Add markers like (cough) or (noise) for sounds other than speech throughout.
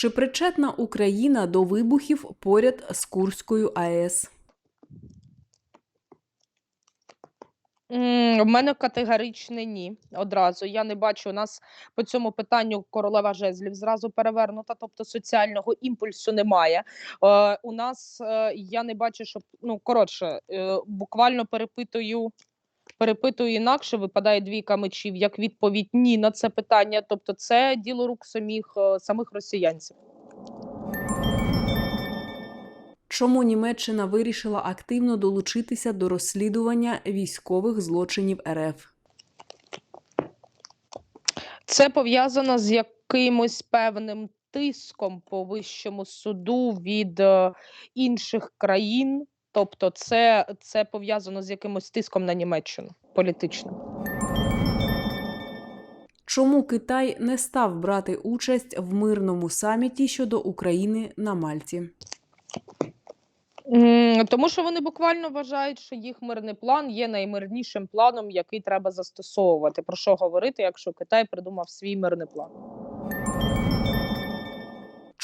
Чи причетна Україна до вибухів поряд з Курською АЕС? В мене категоричне ні. Одразу я не бачу. У нас по цьому питанню королева жезлів зразу перевернута, тобто соціального імпульсу немає. Е, у нас е, я не бачу, щоб ну коротше, е, буквально перепитую. Перепитую інакше, випадає двійка мечів як відповідь ні на це питання. Тобто, це діло рук самих, е, самих росіянців. Чому Німеччина вирішила активно долучитися до розслідування військових злочинів РФ? Це пов'язано з якимось певним тиском по вищому суду від е, інших країн. Тобто, це, це пов'язано з якимось тиском на Німеччину політичним. Чому Китай не став брати участь в мирному саміті щодо України на Мальті? Тому що вони буквально вважають, що їх мирний план є наймирнішим планом, який треба застосовувати. Про що говорити, якщо Китай придумав свій мирний план?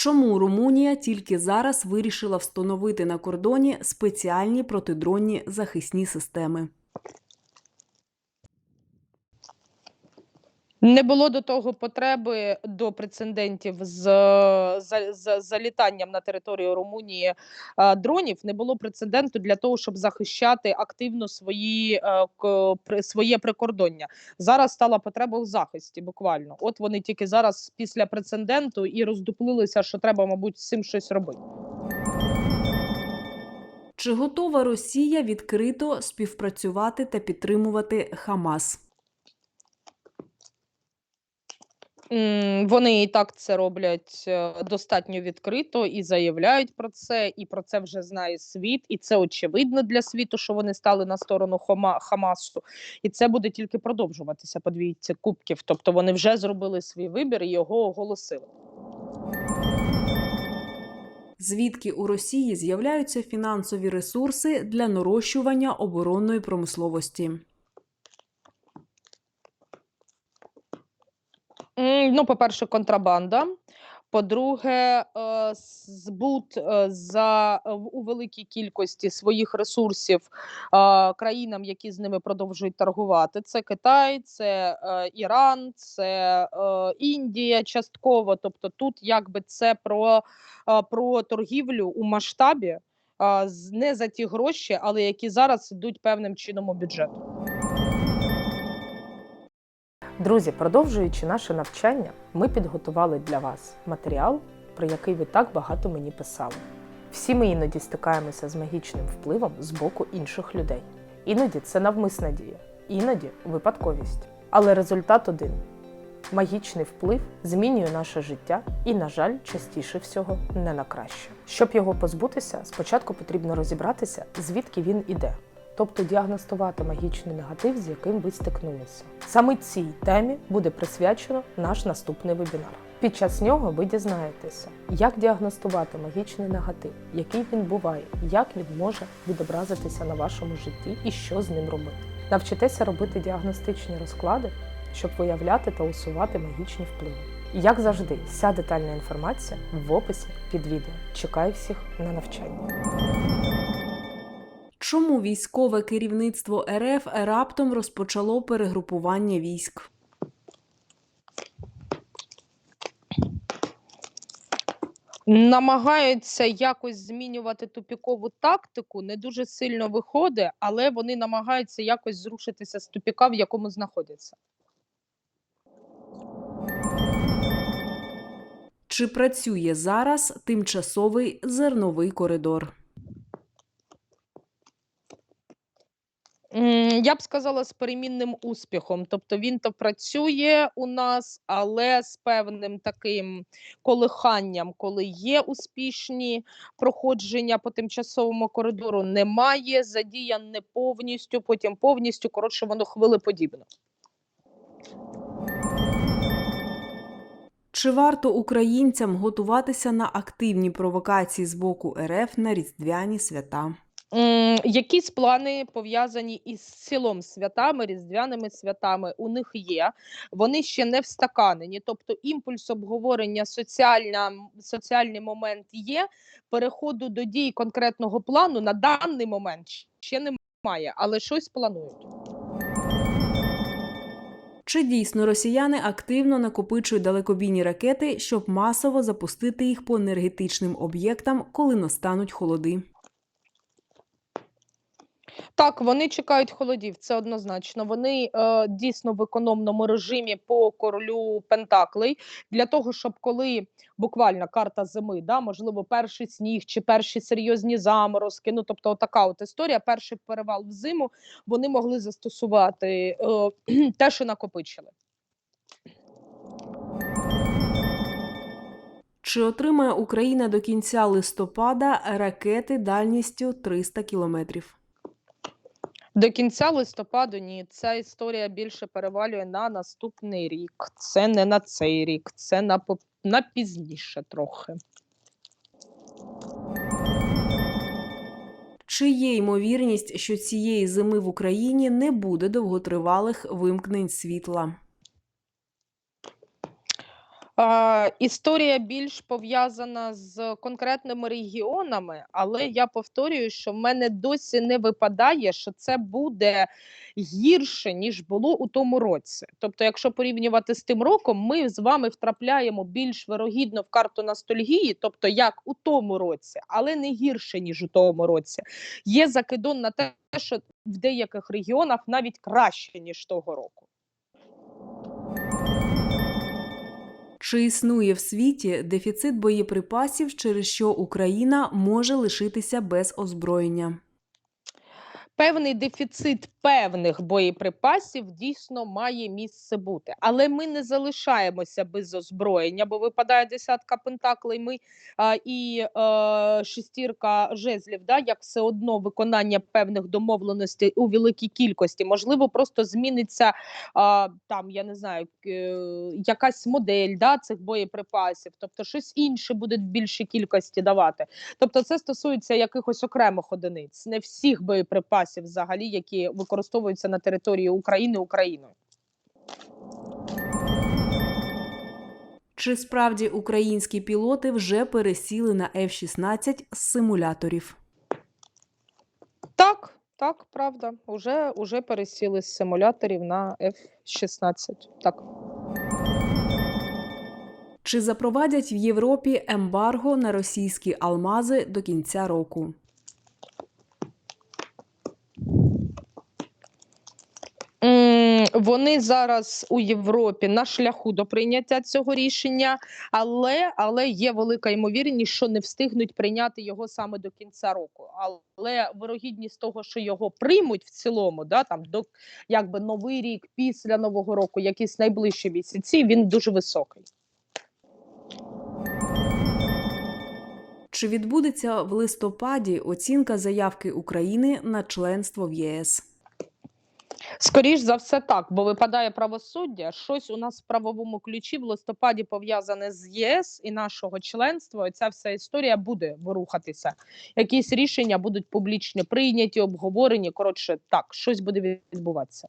Чому Румунія тільки зараз вирішила встановити на кордоні спеціальні протидронні захисні системи? Не було до того потреби до прецедентів з, е, за, за залітанням на територію Румунії е, дронів. Не було прецеденту для того, щоб захищати активно свої е, к- своє прикордоння. Зараз стала потреба у захисті. Буквально, от вони тільки зараз після прецеденту і роздуплилися, що треба, мабуть, з цим щось робити. Чи готова Росія відкрито співпрацювати та підтримувати Хамас? Вони і так це роблять е, достатньо відкрито і заявляють про це, і про це вже знає світ, і це очевидно для світу, що вони стали на сторону Хома Хамасу, і це буде тільки продовжуватися по двійці кубків. Тобто вони вже зробили свій вибір і його оголосили. Звідки у Росії з'являються фінансові ресурси для нарощування оборонної промисловості? Ну, по-перше, контрабанда. По-друге, е, збут е, за е, у великій кількості своїх ресурсів країнам, які з ними продовжують торгувати. Це Китай, це Іран, це Індія частково. Тобто, тут якби це про, про торгівлю у масштабі. Не за ті гроші, але які зараз йдуть певним чином у бюджет. Друзі, продовжуючи наше навчання, ми підготували для вас матеріал, про який ви так багато мені писали. Всі ми іноді стикаємося з магічним впливом з боку інших людей. Іноді це навмисна дія, іноді випадковість. Але результат один: магічний вплив змінює наше життя і, на жаль, частіше всього не на краще. Щоб його позбутися, спочатку потрібно розібратися, звідки він іде тобто діагностувати магічний негатив, з яким ви стикнулися. Саме цій темі буде присвячено наш наступний вебінар. Під час нього ви дізнаєтеся, як діагностувати магічний негатив, який він буває, як він може відобразитися на вашому житті і що з ним робити. Навчитеся робити діагностичні розклади, щоб виявляти та усувати магічні впливи. Як завжди, вся детальна інформація в описі під відео. Чекаю всіх на навчання. Чому військове керівництво РФ раптом розпочало перегрупування військ? Намагаються якось змінювати тупікову тактику, не дуже сильно виходить, але вони намагаються якось зрушитися з тупіка, в якому знаходяться. Чи працює зараз тимчасовий зерновий коридор? Я б сказала з перемінним успіхом. Тобто він то працює у нас, але з певним таким колиханням, коли є успішні проходження по тимчасовому коридору, немає задіян не повністю, потім повністю. Коротше, воно хвилеподібно. Чи варто українцям готуватися на активні провокації з боку РФ на різдвяні свята? Якісь плани пов'язані із селом святами, різдвяними святами у них є. Вони ще не встаканені. Тобто імпульс обговорення, соціальна, соціальний момент є. Переходу до дій конкретного плану на даний момент ще немає, але щось планують. Чи дійсно росіяни активно накопичують далекобійні ракети, щоб масово запустити їх по енергетичним об'єктам, коли настануть холоди? Так, вони чекають холодів, це однозначно. Вони е, дійсно в економному режимі по королю Пентаклей для того, щоб коли буквально карта зими, да, можливо, перший сніг чи перші серйозні заморозки. Ну тобто, така от історія, перший перевал в зиму, вони могли застосувати е, (clears throat) те, що накопичили. Чи отримає Україна до кінця листопада ракети дальністю 300 кілометрів? До кінця листопаду ні, ця історія більше перевалює на наступний рік. Це не на цей рік, це на, на пізніше трохи. Чи є ймовірність, що цієї зими в Україні не буде довготривалих вимкнень світла? Історія більш пов'язана з конкретними регіонами, але я повторюю, що в мене досі не випадає, що це буде гірше, ніж було у тому році. Тобто, якщо порівнювати з тим роком, ми з вами втрапляємо більш вирогідно в карту ностальгії, тобто як у тому році, але не гірше, ніж у тому році. Є закидон на те, що в деяких регіонах навіть краще, ніж того року. Чи існує в світі дефіцит боєприпасів, через що Україна може лишитися без озброєння? Певний дефіцит певних боєприпасів дійсно має місце бути. Але ми не залишаємося без озброєння, бо випадає десятка пентаклей. Ми а, і е, шестірка жезлів, да, як все одно виконання певних домовленостей у великій кількості. Можливо, просто зміниться а, там, я не знаю, е, якась модель да, цих боєприпасів, тобто щось інше буде в більшій кількості давати. Тобто, це стосується якихось окремих одиниць, не всіх боєприпасів, взагалі, які використовуються на території України Україною. Чи справді українські пілоти вже пересіли на F-16 з симуляторів? Так, так, правда. Уже, уже пересіли з симуляторів на F-16. Так. Чи запровадять в Європі ембарго на російські алмази до кінця року? Вони зараз у Європі на шляху до прийняття цього рішення, але, але є велика ймовірність, що не встигнуть прийняти його саме до кінця року. Але вирогідність того, що його приймуть в цілому, да, там до якби новий рік після нового року, якісь найближчі місяці, він дуже високий. Чи відбудеться в листопаді оцінка заявки України на членство в ЄС? Скоріш за все, так, бо випадає правосуддя. Щось у нас в правовому ключі в листопаді пов'язане з ЄС і нашого членства. Ця вся історія буде ворухатися. Якісь рішення будуть публічно прийняті, обговорені. Коротше, так, щось буде відбуватися.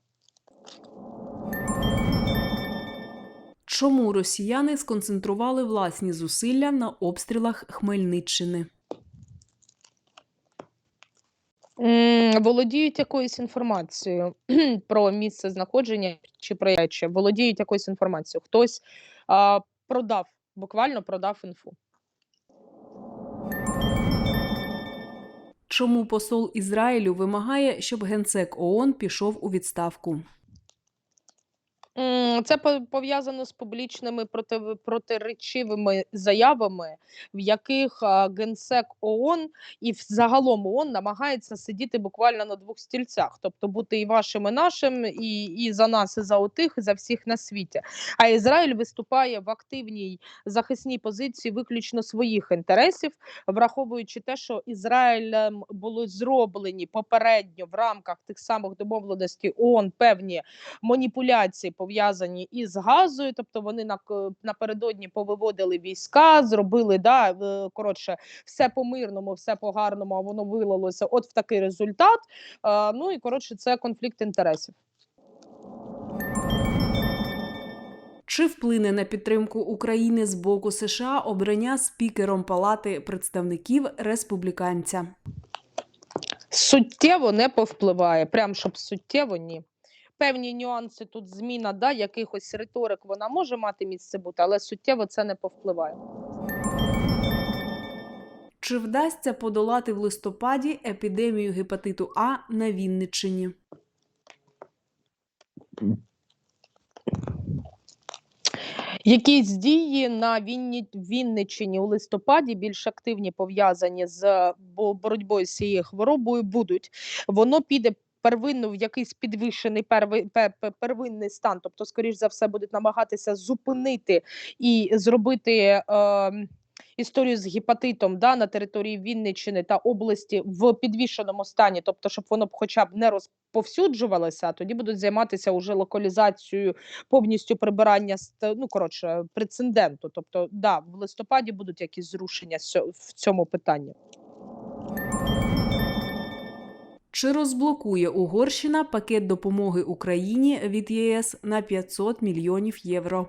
Чому росіяни сконцентрували власні зусилля на обстрілах Хмельниччини? Володіють якоюсь інформацією (clears throat) про місце знаходження чи про речі. Володіють якоюсь інформацією. Хтось а, продав, буквально продав інфу. Чому посол Ізраїлю вимагає, щоб генсек ООН пішов у відставку? Це по- пов'язано з публічними проти, протиречивими заявами, в яких генсек ООН і загалом ООН намагається сидіти буквально на двох стільцях, тобто бути і вашим, і нашим, і, і за нас, і за отих, і за всіх на світі. А Ізраїль виступає в активній захисній позиції виключно своїх інтересів, враховуючи те, що Ізраїлем були зроблені попередньо в рамках тих самих домовленостей ООН певні маніпуляції пов'язані пов'язані із газою, тобто вони на напередодні повиводили війська, зробили да коротше, все по мирному, все по гарному. А воно вилилося от в такий результат. Ну і коротше, це конфлікт інтересів. Чи вплине на підтримку України з боку США обрання спікером Палати представників республіканця? Суттєво не повпливає, прям щоб суттєво ні. Певні нюанси тут зміна да, якихось риторик вона може мати місце бути, але суттєво це не повпливає. Чи вдасться подолати в листопаді епідемію гепатиту А на Вінниччині? Якісь дії на Вінні... Вінниччині у листопаді більш активні пов'язані з боротьбою з цією хворобою будуть. Воно піде первинно в якийсь підвищений перви... пе- пе- первинний стан, тобто, скоріш за все, будуть намагатися зупинити і зробити. Е... Історію з гепатитом да, на території Вінниччини та області в підвішеному стані, тобто, щоб воно б хоча б не розповсюджувалося, тоді будуть займатися уже локалізацією повністю прибирання ну коротше прецеденту. Тобто, да, в листопаді будуть якісь зрушення в цьому питанні. Чи розблокує Угорщина пакет допомоги Україні від ЄС на 500 мільйонів євро?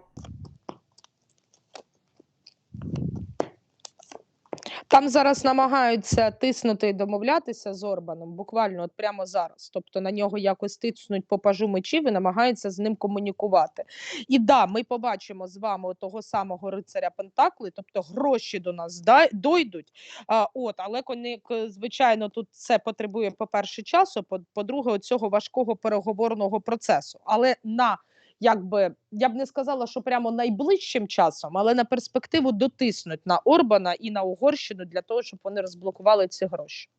Там зараз намагаються тиснути і домовлятися з Орбаном, буквально от прямо зараз. Тобто на нього якось тиснуть по пажу мечів і намагаються з ним комунікувати. І да, ми побачимо з вами того самого рицаря Пентакли, тобто гроші до нас дойдуть. А, от, але коні, к- звичайно, тут це потребує, по-перше, часу, по- по-друге, цього важкого переговорного процесу. Але на Якби я б не сказала, що прямо найближчим часом, але на перспективу дотиснуть на Орбана і на Угорщину для того, щоб вони розблокували ці гроші.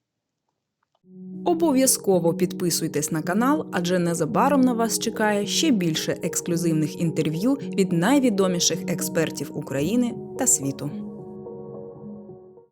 Обов'язково підписуйтесь на канал, адже незабаром на вас чекає ще більше ексклюзивних інтерв'ю від найвідоміших експертів України та світу.